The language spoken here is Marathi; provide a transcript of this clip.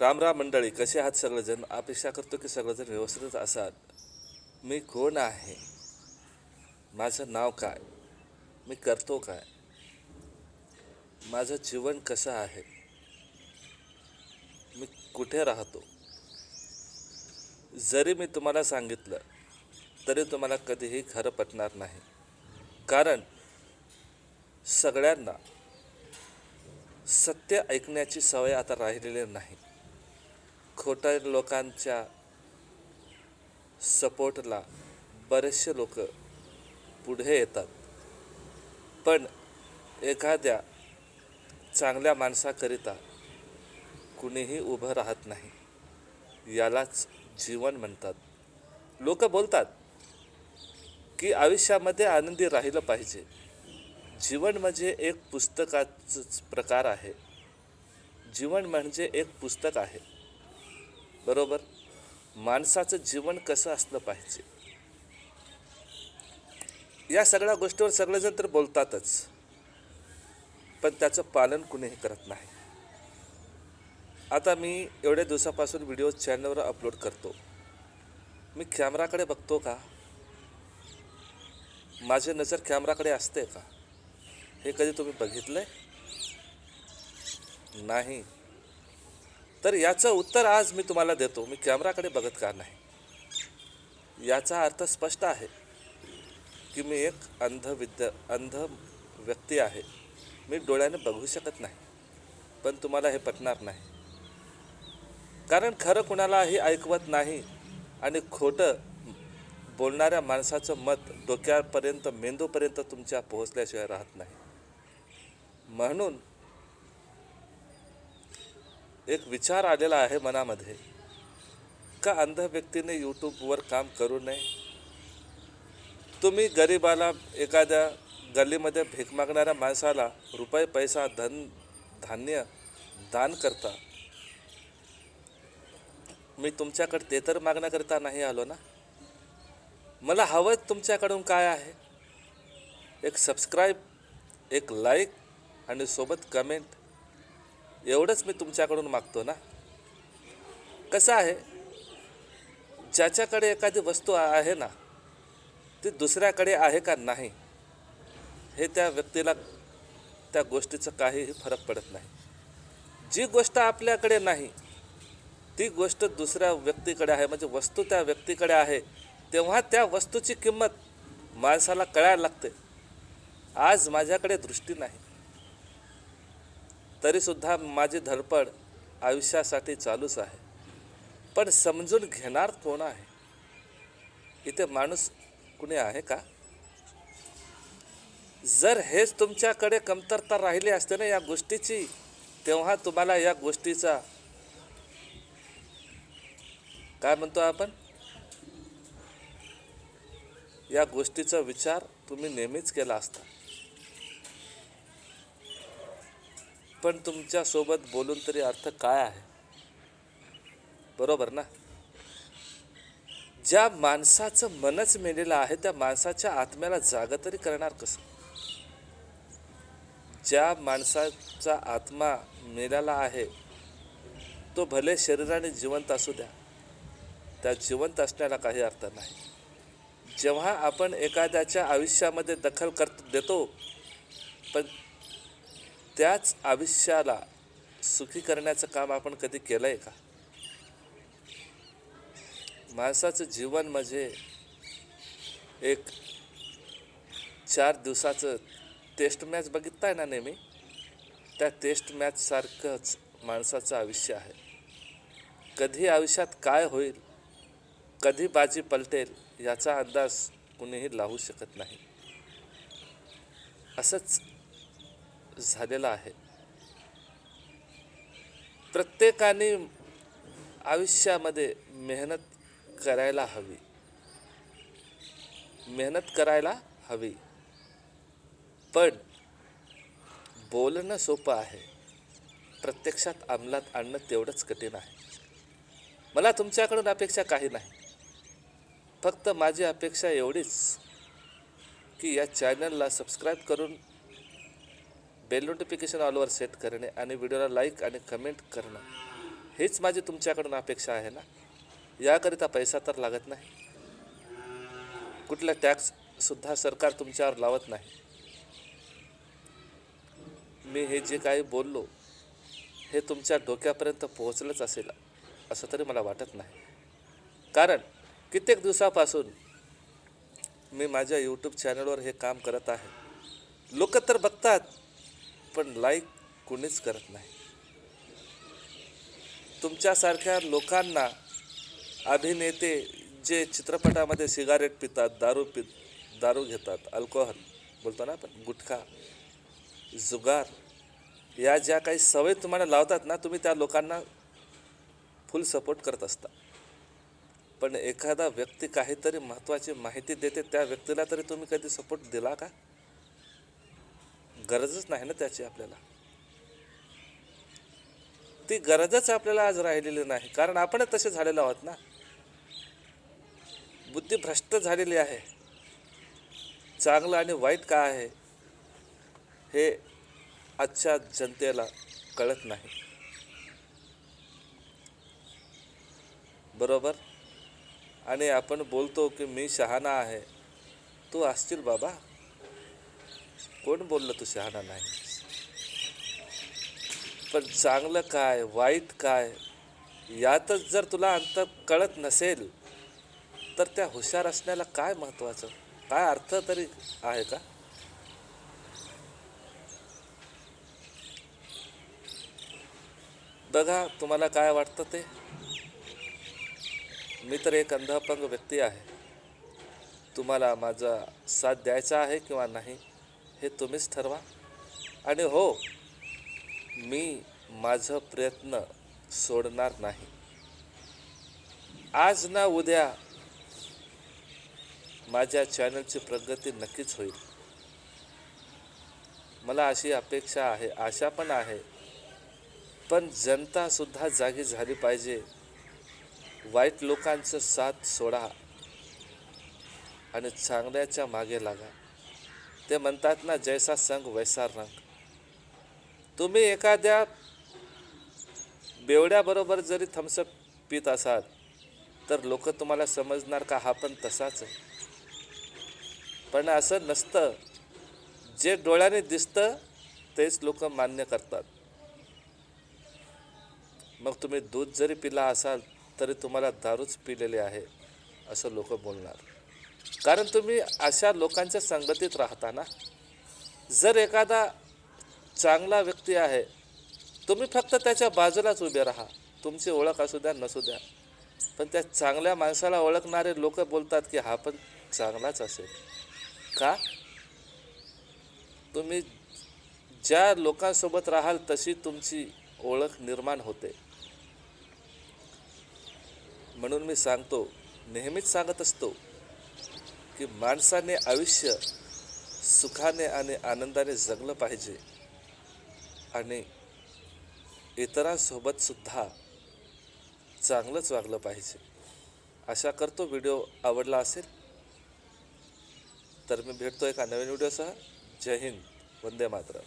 राम राम मंडळी कसे आहात सगळेजण? अपेक्षा करतो की सगळेजण व्यवस्थितच असाल. मी कोण आहे? माझं नाव काय? मी करतो काय? माझं जीवन कसं आहे? मी कुठे राहतो? जरी मी तुम्हाला सांगितलं तरी तुम्हाला कधीही खरं पटणार नाही. कारण सगळ्यांना सत्य ऐकण्याची सवय आता राहिलेली नाही. खोट्या लोकांच्या सपोर्टला बरेचसे लोक पुढे येतात. पण एखाद्या चांगल्या माणसाकरिता कुणीही उभं राहत नाही. यालाच जीवन म्हणतात. लोक बोलतात की आयुष्यामध्ये आनंदी राहिलं पाहिजे. जीवन म्हणजे एक पुस्तकाच प्रकार आहे. जीवन म्हणजे एक पुस्तक आहे. बरोबर? माणसाचं जीवन कसं असलं पाहिजे? या सगळ्या गोष्टीवर सगळेजण तर बोलतातच. पण त्याचं पालन कुणीही करत नाही. आता मी एवढ्या दिवसापासून व्हिडिओ चॅनलवर अपलोड करतो. मी कॅमेराकडे बघतो का? माझी नजर कॅमेराकडे असते का? हे कधी तुम्ही बघितलंय? नाही. तर याचं उत्तर आज मी तुम्हाला देतो. मी कॅमेराकडे बघत का नाही. याचा अर्थ स्पष्ट आहे की मी एक अंध विद्या अंध व्यक्ती आहे. मी डोळ्याने बघू शकत नाही पण तुम्हाला हे पटणार नाही. कारण खरं कुणालाही ऐकवत नाही आणि खोटं बोलणाऱ्या माणसाचं मत डोक्यापर्यंत मेंदूपर्यंत तुमच्या पोहोचल्याशिवाय राहत नाही. म्हणून एक विचार आलेला आहे मनामध्ये का अंध व्यक्तीने यूट्यूबवर काम करू नये? तुम्ही गरिबाला एखाद्या गल्लीमध्ये भीक मागणाऱ्या माणसाला रुपये पैसा धन धान्य दान करता? मी तुमच्याकडे ते तर मागण्याकरिता नाही आलो ना? मला हवं तुमच्याकडून काय आहे? एक सबस्क्राईब एक लाईक आणि सोबत कमेंट एवढंच मी तुमच्याकडून मागतो ना? कसं आहे? ज्याच्याकडे एखादी वस्तू आहे ना ती दुसऱ्याकडे आहे का नाही हे त्या व्यक्तीला त्या गोष्टीचं काहीही फरक पडत नाही. जी गोष्ट आपल्याकडे नाही ती गोष्ट दुसऱ्या व्यक्तीकडे आहे. म्हणजे वस्तू त्या व्यक्तीकडे आहे. तेव्हा त्या वस्तूची किंमत माणसाला कळायला लागते. आज माझ्याकडे दृष्टी नाही. तरीसुद्धा माझी धडपड आयुष्यासाठी चालूच आहे. पण समजून घेणार कोण आहे? इथे माणूस कुणी आहे का? जर हेच तुमच्याकडे कमतरता राहिली असते ना या गोष्टीची तेव्हा तुम्हाला या गोष्टीचा काय म्हणतो आपण? या गोष्टीचा विचार तुम्ही नेहमीच केला असता. पण तुमच्यासोबत बोलून तरी अर्थ काय आहे? बरोबर ना? ज्या माणसाचं मनच मेलेलं आहे त्या माणसाच्या आत्म्याला जागा तरी करणार कसं? ज्या माणसाचा आत्मा मेलेला आहे तो भले शरीराने जिवंत असू द्या त्या जिवंत असण्याला काही अर्थ नाही. जेव्हा आपण एखाद्याच्या आयुष्यामध्ये दखल कर देतो पण त्याच आयुष्याला सुखी करण्याचं काम आपण कधी केलं आहे का? माणसाचं जीवन म्हणजे एक चार दिवसाचं टेस्ट मॅच बघितताय ना नेहमी? त्या टेस्ट मॅचसारखंच माणसाचं आयुष्य आहे. कधी आयुष्यात काय होईल कधी बाजी पलटेल याचा अंदाज कुणीही लावू शकत नाही. असंच झालेला आहे. प्रत्येकाने आयुष्यामध्ये मेहनत करायला हवी. मेहनत करायला हवी. पण बोलणं सोपं आहे. प्रत्यक्षात अंमलात आणणं तेवढंच कठीण आहे. मला तुमच्याकडून अपेक्षा काही नाही. फक्त माझी अपेक्षा एवढीच की या चॅनलला सबस्क्राईब करून बेल नोटिफिकेशन ऑलवर सेट करणे आणि व्हिडिओला लाईक आणि कमेंट करणं. हेच माझी तुमच्याकडून अपेक्षा आहे ना? याकरिता पैसा तर लागत नाही. कुठला टॅक्ससुद्धा सरकार तुमच्यावर लावत नाही. मी हे जे काही बोललो हे तुमच्या डोक्यापर्यंत पोहोचलंच असेल असं तरी मला वाटत नाही. कारण कित्येक दिवसापासून मी माझ्या यूट्यूब चॅनलवर हे काम करत आहे. लोक तर बघतात पण लाईक कुणीच करत नाही. तुमच्यासारख्या लोकांना अभिनेते जे चित्रपटामध्ये सिगारेट पितात दारू पि दारू घेतात अल्कोहल बोलतो ना आपण गुटखा जुगार या ज्या काही सवयी तुम्हाला लावतात ना तुम्ही त्या लोकांना फुल सपोर्ट करत असता. पण एखादा व्यक्ती काहीतरी महत्त्वाची माहिती देते त्या व्यक्तीला तरी तुम्ही कधी सपोर्ट दिला का? गरजच नाही ना त्याची आपल्याला. ती गरजच आपल्याला आज राहिलेली नाही. कारण आपण तसे झालेलो आहोत ना. बुद्धी भ्रष्ट झालेली आहे. चांगलं आणि वाईट काय आहे हे आजच्या जनतेला कळत नाही. बरोबर? आणि आपण बोलतो की मी शहाणा आहे. तू असतील बाबा. कोण बोललं तू शहाणा नाही? पण चांगलं काय वाईट काय यातच जर तुला अंत कळत नसेल तर त्या हुशार असण्याला काय महत्त्वाचं काय अर्थ तरी आहे का? बघा तुम्हाला काय वाटतं ते? मी तर एक अंधपंग व्यक्ती आहे. तुम्हाला माझा साथ द्यायचा आहे किंवा नाही? हे तुम्हीच ठरवा. आणि हो मी माझं प्रयत्न सोडणार नाही. आज ना उद्या माझ्या चॅनलची प्रगती नक्कीच होईल. मला अशी अपेक्षा आहे आशा पण आहे. पण जनतासुद्धा जागी झाली पाहिजे. वाईट लोकांचं साथ सोडा आणि चांगल्याच्या मागे लागा. ते म्हणतात ना जैसा संग वैसा रंग. तुम्ही एखाद्या बेवड्याबरोबर जरी थम्सअप पित असाल तर लोक तुम्हाला समजणार का हा पण तसाच आहे. पण असं नसतं. जे डोळ्याने दिसतं तेच लोक मान्य करतात. मग तुम्ही दूध जरी पिला असाल तरी तुम्हाला दारूच पिलेले आहे असं लोक बोलणार. कारण तुम्ही अशा लोकांच्या संगतीत राहता ना? जर एखादा चांगला व्यक्ती आहे तुम्ही फक्त त्याच्या बाजूलाच उभे राहा. तुमची ओळख असू द्या नसू द्या. पण त्या चांगल्या माणसाला ओळखणारे लोक बोलतात की हा पण चांगलाच असेल. का? तुम्ही ज्या लोकांसोबत राहाल तशी तुमची ओळख निर्माण होते. म्हणून मी सांगतो नेहमीच सांगत असतो की माणसाने आयुष्य सुखाने आणि आनंदाने जगलं पाहिजे. आणि इतरांसोबतसुद्धा चांगलंच वागलं पाहिजे. आशा करतो व्हिडिओ आवडला असेल तर मी भेटतो एका नवीन व्हिडिओसह. जय हिंद. वंदे मातरम.